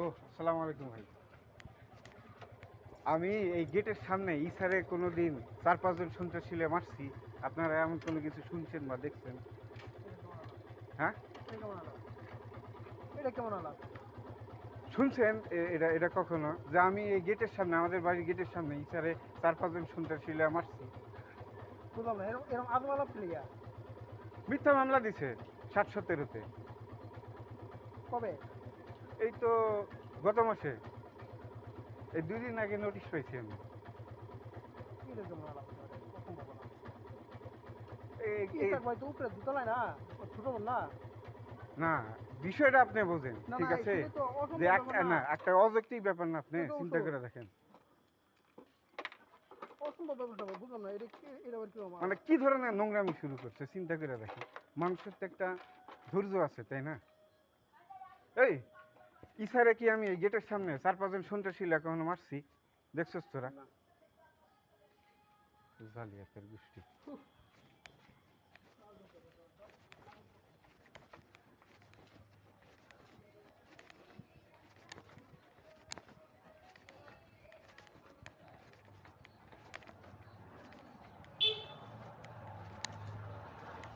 ও সালাম আলাইকুম ভাই। আমি এই গেটের সামনে ইসারে কোনো দিন চার পাঁচজন সন্ত্রাসীলে মারছি। আপনারা এমন কোনো কিছু শুনছেন বা দেখছেন? হ্যাঁ? এটা কেমন আলাপ? শুনছেন? এটা এটা কখনো? যে আমি এই গেটের সামনে আমাদের বাড়ির গেটের সামনে ইসারে চার পাঁচজন সন্ত্রাসীলে মারছি। বুঝলাম না এরকম এরকম আদম আলাপ প্লেয়ার মিথ্যা মামলা দিছে ষাট সতেরোতে কবে? এই তো গত মাসে। এই দুই দিন আগে নোটিশ পাইছি আমি। না বিষয়টা আপনি বোঝেন ঠিক আছে? যে না। একটা অযৌক্তিক ব্যাপার না আপনি চিন্তা করে দেখেন। মানে কি ধরনের নোংরামি শুরু করছে চিন্তা করে দেখেন। মানুষের তো একটা ধৈর্য আছে তাই না? এই ইসারে কি আমি এই গেটের সামনে চার পাঁচজন সন্ত্রাসী কখনো মারছি। দেখছ তোরা? জালিয়াতের গোষ্ঠী।